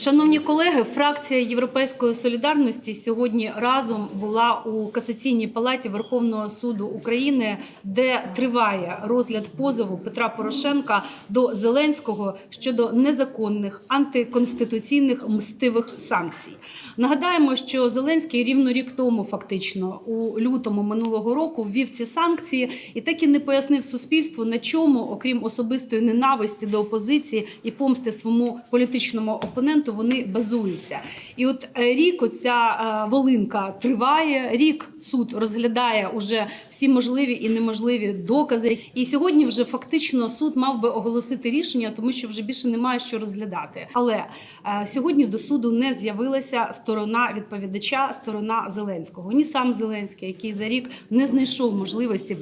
Шановні колеги, фракція Європейської солідарності сьогодні разом була у касаційній палаті Верховного суду України, де триває розгляд позову Петра Порошенка до Зеленського щодо незаконних антиконституційних мстивих санкцій. Нагадаємо, що Зеленський рівно рік тому, фактично, у лютому минулого року ввів ці санкції і так і не пояснив суспільству, на чому, окрім особистої ненависті до опозиції і помсти своєму політичному опоненту, вони базуються. І от е, рік оця е, волинка триває. Рік суд розглядає уже всі можливі і неможливі докази. І сьогодні вже фактично суд мав би оголосити рішення, тому що вже більше немає що розглядати. Але е, сьогодні до суду не з'явилася сторона відповідача, сторона Зеленського. Ні сам Зеленський, який за рік не знайшов можливості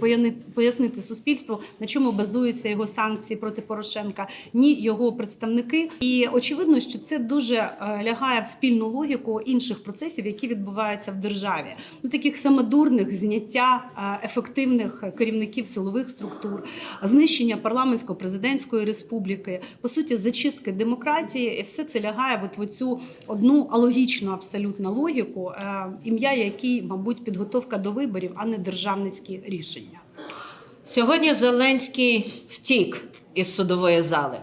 пояснити суспільству, на чому базуються його санкції проти Порошенка, ні його представники. І очевидно, що це дуже е, лягає в спільну логіку інших процесів, які відбуваються в державі. Ну таких самодурних зняття е, ефективних керівників силових структур, знищення парламентсько-президентської республіки, по суті, зачистки демократії, і все це лягає от в цю одну алогічну абсолютно логіку, е, ім'я якій, мабуть, підготовка до виборів, а не державницькі рішення. Сьогодні Зеленський втік із судової зали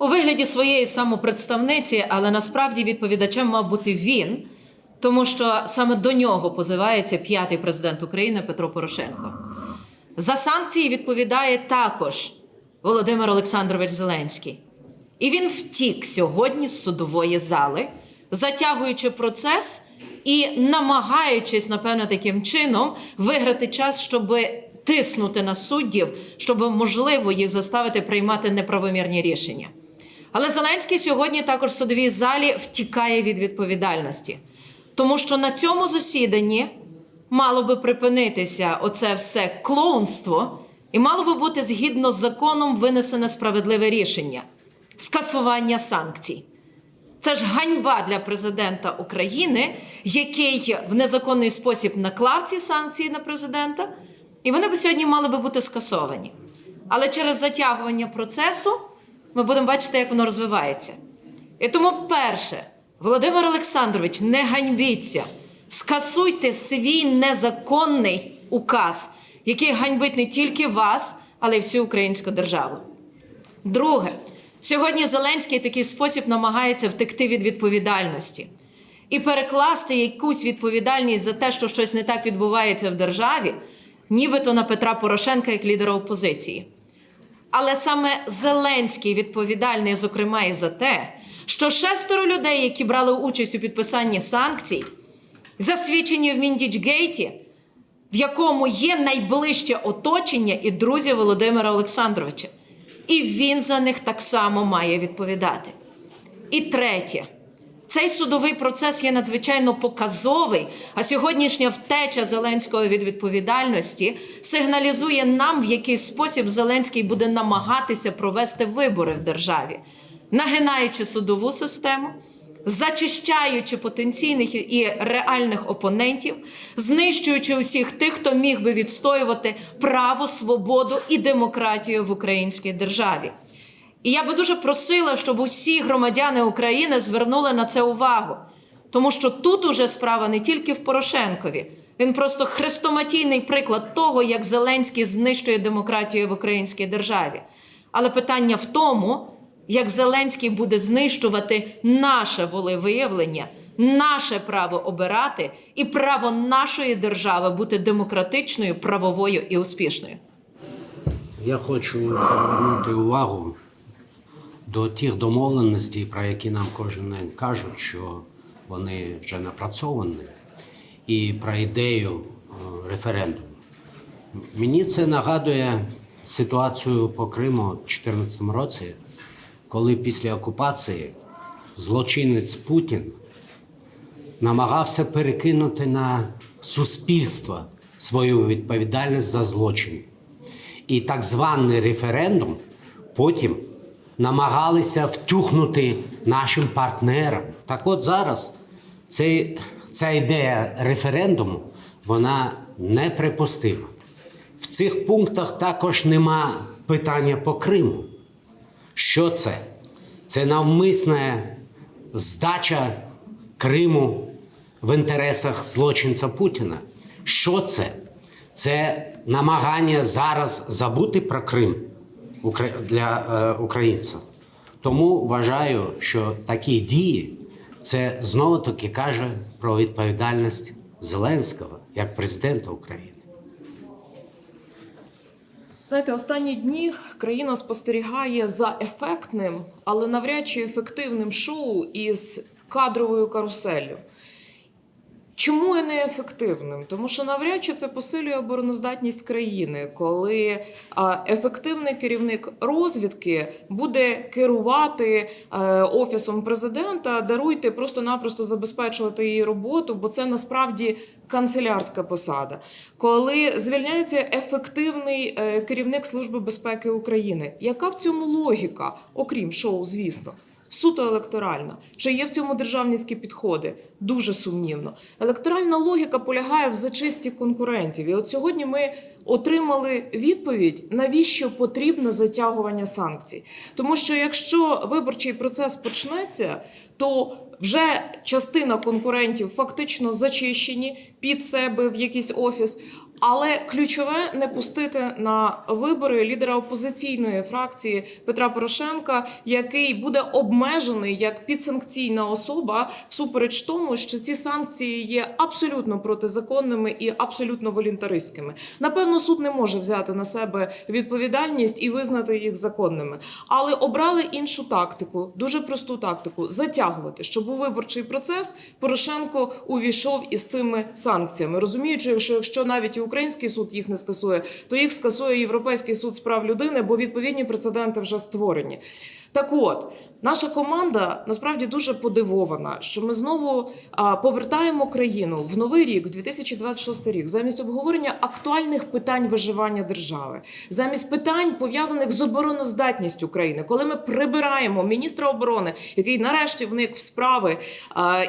у вигляді своєї самопредставниці, але насправді відповідачем мав бути він, тому що саме до нього позивається п'ятий президент України Петро Порошенко. За санкції відповідає також Володимир Олександрович Зеленський. І він втік сьогодні з судової зали, затягуючи процес і намагаючись, напевно, таким чином виграти час, щоб тиснути на суддів, щоб можливо їх заставити приймати неправомірні рішення. Але Зеленський сьогодні також в судовій залі втікає від відповідальності, тому що на цьому засіданні мало би припинитися оце все клоунство, і мало би бути згідно з законом винесене справедливе рішення скасування санкцій. Це ж ганьба для президента України, який в незаконний спосіб наклав ці санкції на президента, і вони б сьогодні мали би бути скасовані. Але через затягування процесу ми будемо бачити, як воно розвивається. І тому, перше, Володимир Олександрович, не ганьбіться, скасуйте свій незаконний указ, який ганьбить не тільки вас, але й всю українську державу. Друге, сьогодні Зеленський такий спосіб намагається втекти від відповідальності і перекласти якусь відповідальність за те, що щось не так відбувається в державі, нібито на Петра Порошенка як лідера опозиції. Але саме Зеленський відповідальний, зокрема, і за те, що шестеро людей, які брали участь у підписанні санкцій, засвідчені в Міндічгейті, в якому є найближче оточення і друзі Володимира Олександровича. І він за них так само має відповідати. І третє, цей судовий процес є надзвичайно показовий, а сьогоднішня втеча Зеленського від відповідальності сигналізує нам, в який спосіб Зеленський буде намагатися провести вибори в державі, нагинаючи судову систему, зачищаючи потенційних і реальних опонентів, знищуючи усіх тих, хто міг би відстоювати право, свободу і демократію в українській державі. І я би дуже просила, щоб усі громадяни України звернули на це увагу, тому що тут уже справа не тільки в Порошенкові. Він просто хрестоматійний приклад того, як Зеленський знищує демократію в українській державі. Але питання в тому, як Зеленський буде знищувати наше волевиявлення, наше право обирати і право нашої держави бути демократичною, правовою і успішною. Я хочу привернути увагу до тих домовленостей, про які нам кожен день кажуть, що вони вже напрацьовані, і про ідею е, референдуму. Мені це нагадує ситуацію по Криму у 2014 році, коли після окупації злочинець Путін намагався перекинути на суспільство свою відповідальність за злочини. І так званий референдум потім намагалися втюхнути нашим партнерам. Так от зараз цей, ця ідея референдуму вона неприпустима. В цих пунктах також нема питання по Криму. Що це? Це навмисне здача Криму в інтересах злочинця Путіна. Що це? Це намагання зараз забути про Крим для е, українців. Тому вважаю, що такі дії це знову таки каже про відповідальність Зеленського як президента України. Знаєте, останні дні країна спостерігає за ефектним, але навряд чи ефективним шоу із кадровою каруселлю. Чому і не ефективним? Тому що навряд чи це посилює обороноздатність країни, коли ефективний керівник розвідки буде керувати е, офісом президента, даруйте просто-напросто забезпечувати її роботу, бо це насправді канцелярська посада. Коли звільняється ефективний е, керівник Служби безпеки України, яка в цьому логіка, окрім шоу, звісно? Суто електоральна. Чи є в цьому державницькі підходи? Дуже сумнівно. Електоральна логіка полягає в зачисті конкурентів. І от сьогодні ми отримали відповідь, навіщо потрібно затягування санкцій. Тому що якщо виборчий процес почнеться, то вже частина конкурентів фактично зачищені під себе в якийсь офіс. Але ключове не пустити на вибори лідера опозиційної фракції Петра Порошенка, який буде обмежений як підсанкційна особа, всупереч тому, що ці санкції є абсолютно протизаконними і абсолютно волюнтаристськими. Напевно, суд не може взяти на себе відповідальність і визнати їх законними, але обрали іншу тактику, дуже просту тактику затягувати, щоб у виборчий процес Порошенко увійшов із цими санкціями, розуміючи, що якщо навіть і український суд їх не скасує, то їх скасує Європейський суд з прав людини, бо відповідні прецеденти вже створені. Так от, наша команда насправді дуже подивована, що ми знову повертаємо країну в новий рік, в 2026 рік, замість обговорення актуальних питань виживання держави, замість питань пов'язаних з обороноздатністю країни, коли ми прибираємо міністра оборони, який нарешті вник в справи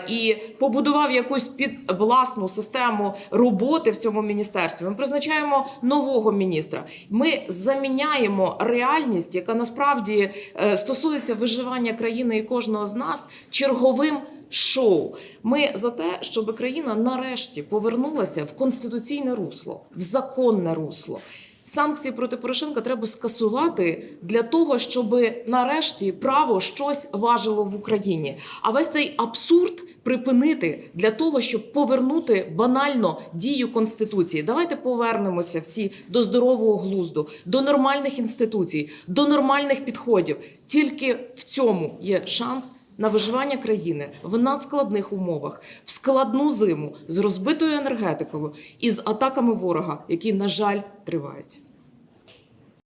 і побудував якусь під власну систему роботи в цьому міністерстві. Ми призначаємо нового міністра. Ми заміняємо реальність, яка насправді е, стосується виживання країни і кожного з нас черговим. Шоу ми за те, щоб країна нарешті повернулася в конституційне русло, в законне русло. Санкції проти Порошенка треба скасувати для того, щоб нарешті право щось важило в Україні. А весь цей абсурд припинити для того, щоб повернути банально дію конституції. Давайте повернемося всі до здорового глузду, до нормальних інституцій, до нормальних підходів. Тільки в цьому є шанс. На виживання країни в надскладних умовах, в складну зиму з розбитою енергетикою і з атаками ворога, які, на жаль, тривають.